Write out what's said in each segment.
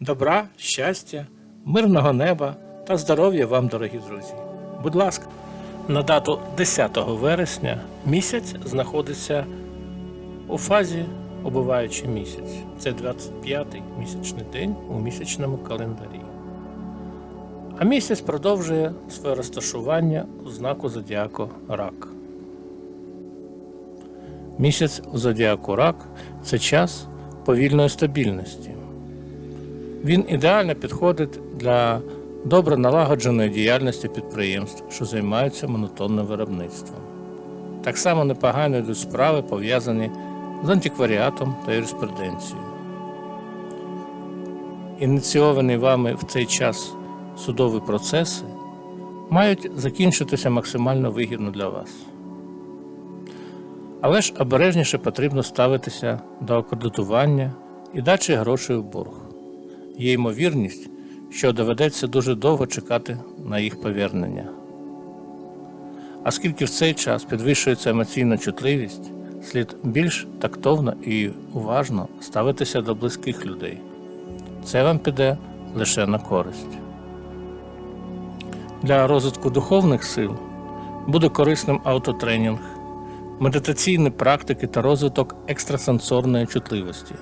Добра, щастя, мирного неба та здоров'я вам, дорогі друзі. Будь ласка, на дату 10 вересня місяць знаходиться у фазі убиваючий місяць. Це 25-й місячний день у місячному календарі. А місяць продовжує своє розташування у знаку зодіаку Рак. Місяць у зодіаку Рак це час повільної стабільності. Він ідеально підходить для добре налагодженої діяльності підприємств, що займаються монотонним виробництвом. Так само непогано йдуть справи, пов'язані з антикваріатом та юриспруденцією. Ініційовані вами в цей час судові процеси мають закінчитися максимально вигідно для вас. Але ж обережніше потрібно ставитися до акредитування і дачі грошей у борг. Є ймовірність, що доведеться дуже довго чекати на їх повернення. Оскільки в цей час підвищується емоційна чутливість, слід більш тактовно і уважно ставитися до близьких людей. Це вам піде лише на користь. Для розвитку духовних сил буде корисним автотренінг, медитаційні практики та розвиток екстрасенсорної чутливості.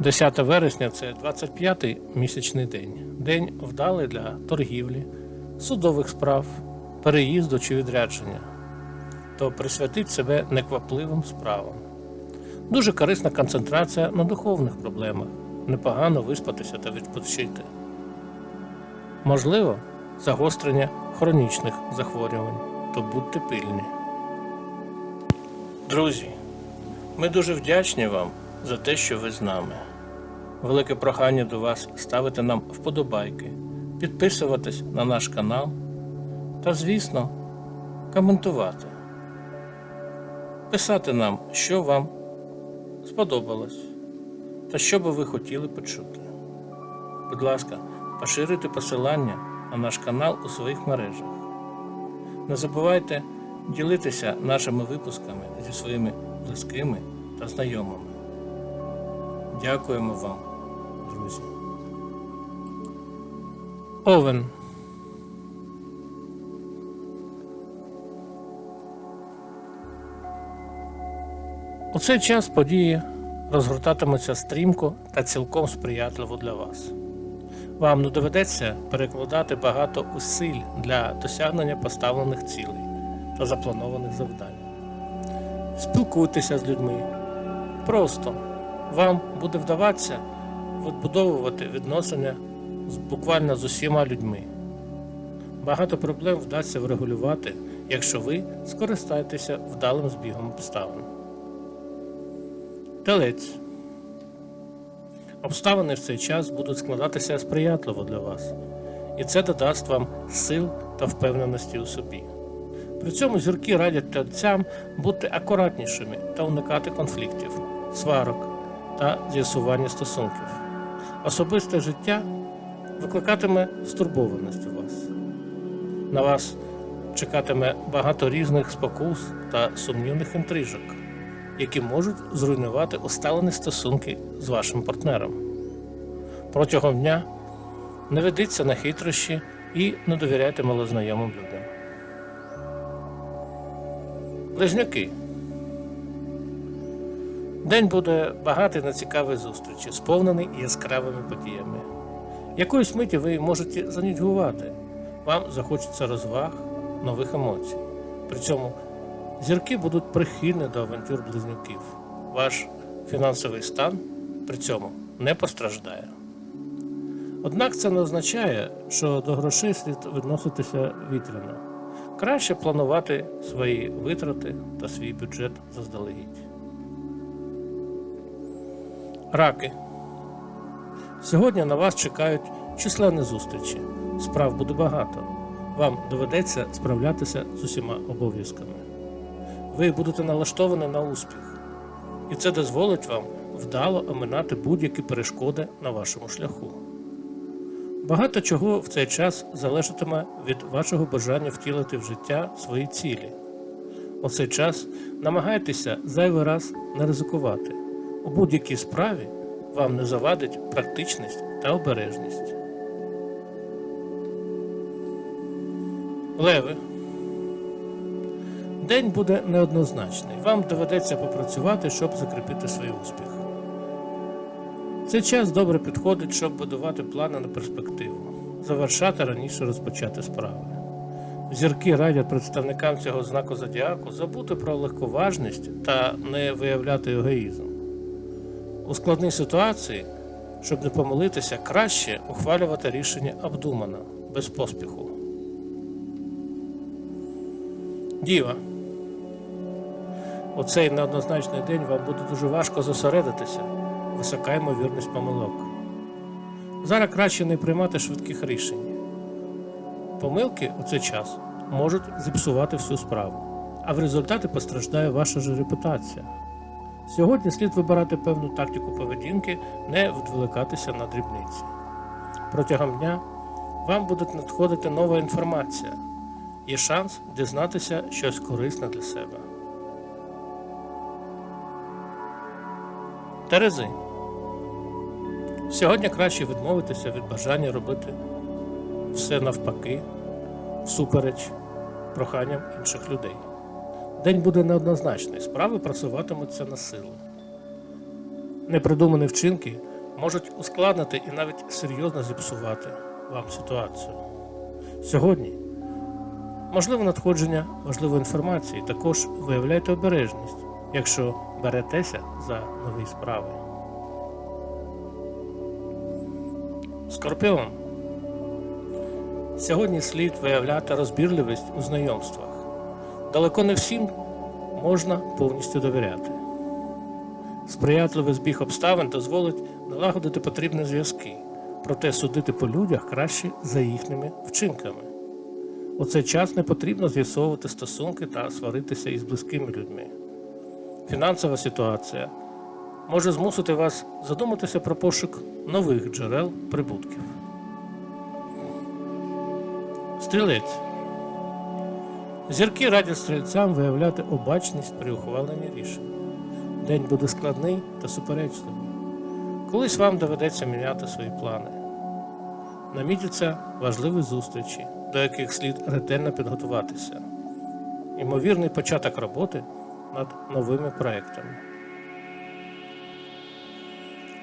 10 вересня це 25-й місячний день. День вдалий для торгівлі, судових справ, переїзду чи відрядження. То присвятить себе неквапливим справам. Дуже корисна концентрація на духовних проблемах. Непогано виспатися та відпочити. Можливо, загострення хронічних захворювань, то будьте пильні. Друзі, ми дуже вдячні вам за те, що ви з нами. Велике прохання до вас ставити нам вподобайки, підписуватись на наш канал та, звісно, коментувати. Писати нам, що вам сподобалось та що би ви хотіли почути. Будь ласка, поширюйте посилання на наш канал у своїх мережах. Не забувайте ділитися нашими випусками зі своїми близькими та знайомими. Дякуємо вам, друзі. Овен. У цей час події розгортатимуться стрімко та цілком сприятливо для вас. Вам не доведеться перекладати багато усиль для досягнення поставлених цілей та запланованих завдань. Спілкуйтеся з людьми. Просто вам буде вдаватися відбудовувати відносини буквально з усіма людьми. Багато проблем вдасться врегулювати, якщо ви скористаєтеся вдалим збігом обставин. Телець. Обставини в цей час будуть складатися сприятливо для вас, і це додасть вам сил та впевненості у собі. При цьому зірки радять тельцям бути акуратнішими та уникати конфліктів, сварок та з'ясування стосунків. Особисте життя викликатиме стурбованість у вас. На вас чекатиме багато різних спокус та сумнівних інтрижок, які можуть зруйнувати усталені стосунки з вашим партнером. Протягом дня не ведіться на хитрощі і не довіряйте малознайомим людям. Близнюки. День буде багатий на цікаві зустрічі, сповнений яскравими подіями. Якоїсь миті ви можете занудьгувати, вам захочеться розваг, нових емоцій. При цьому зірки будуть прихильні до авантюр близнюків. Ваш фінансовий стан при цьому не постраждає. Однак це не означає, що до грошей слід відноситися вітряно. Краще планувати свої витрати та свій бюджет заздалегідь. Раки. Сьогодні на вас чекають численні зустрічі. Справ буде багато. Вам доведеться справлятися з усіма обов'язками. Ви будете налаштовані на успіх, і це дозволить вам вдало оминати будь-які перешкоди на вашому шляху. Багато чого в цей час залежатиме від вашого бажання втілити в життя свої цілі. У цей час намагайтеся зайвий раз не ризикувати. У будь-якій справі вам не завадить практичність та обережність. Леви. День буде неоднозначний. Вам доведеться попрацювати, щоб закріпити свій успіх. Цей час добре підходить, щоб будувати плани на перспективу, завершати раніше розпочати справи. Зірки радять представникам цього знаку зодіаку забути про легковажність та не виявляти егоїзм. У складній ситуації, щоб не помилитися, краще ухвалювати рішення обдумано, без поспіху. Діва. У цей неоднозначний день вам буде дуже важко зосередитися, висока ймовірність помилок. Зараз краще не приймати швидких рішень. Помилки у цей час можуть зіпсувати всю справу, а в результаті постраждає ваша ж репутація. Сьогодні слід вибирати певну тактику поведінки, не відволікатися на дрібниці. Протягом дня вам буде надходити нова інформація. Є шанс дізнатися щось корисне для себе. Терези. Сьогодні краще відмовитися від бажання робити все навпаки, всупереч проханням інших людей. День буде неоднозначний, справи просуватимуться на силу. Непридумані вчинки можуть ускладнити і навіть серйозно зіпсувати вам ситуацію. Сьогодні можливе надходження важливої інформації, також виявляйте обережність, якщо беретеся за нові справи. Скорпіон. Сьогодні слід виявляти розбірливість у знайомствах. Далеко не всім можна повністю довіряти. Сприятливий збіг обставин дозволить налагодити потрібні зв'язки, проте судити по людях краще за їхніми вчинками. У цей час не потрібно з'ясовувати стосунки та сваритися із близькими людьми. Фінансова ситуація може змусити вас задуматися про пошук нових джерел прибутків. Стрілець. Зірки радять стрільцям виявляти обачність при ухваленні рішень. День буде складний та суперечливий. Колись вам доведеться міняти свої плани. Намітяться важливі зустрічі, до яких слід ретельно підготуватися. Ймовірний початок роботи над новими проектами.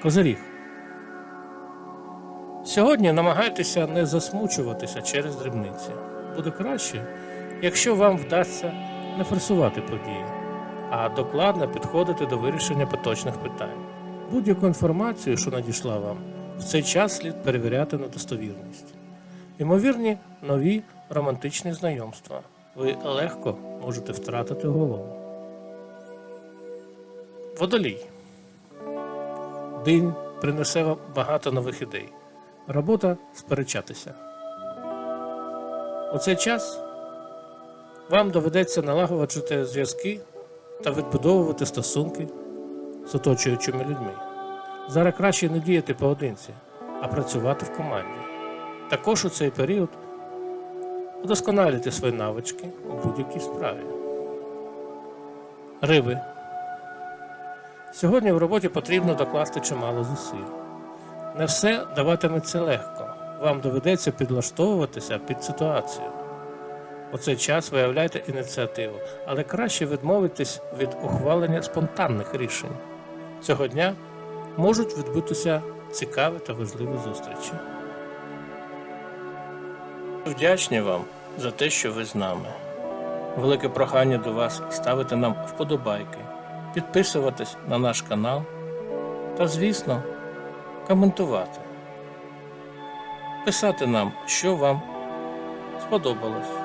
Козиріг. Сьогодні намагайтеся не засмучуватися через дрібниці. Буде краще, якщо вам вдасться не форсувати події, а докладно підходити до вирішення поточних питань. Будь-яку інформацію, що надійшла вам, в цей час слід перевіряти на достовірність. Ймовірні нові романтичні знайомства. Ви легко можете втратити голову. Водолій. День принесе вам багато нових ідей. Робота сперечатися. У цей час вам доведеться налагоджувати зв'язки та відбудовувати стосунки з оточуючими людьми. Зараз краще не діяти поодинці, а працювати в команді. Також у цей період удосконалюйте свої навички у будь-якій справі. Риби. Сьогодні в роботі потрібно докласти чимало зусиль. Не все даватиметься легко. Вам доведеться підлаштовуватися під ситуацію. У цей час виявляйте ініціативу, але краще відмовитись від ухвалення спонтанних рішень. Цього дня можуть відбутися цікаві та важливі зустрічі. Вдячні вам за те, що ви з нами. Велике прохання до вас ставити нам вподобайки, підписуватись на наш канал та, звісно, коментувати, писати нам, що вам сподобалось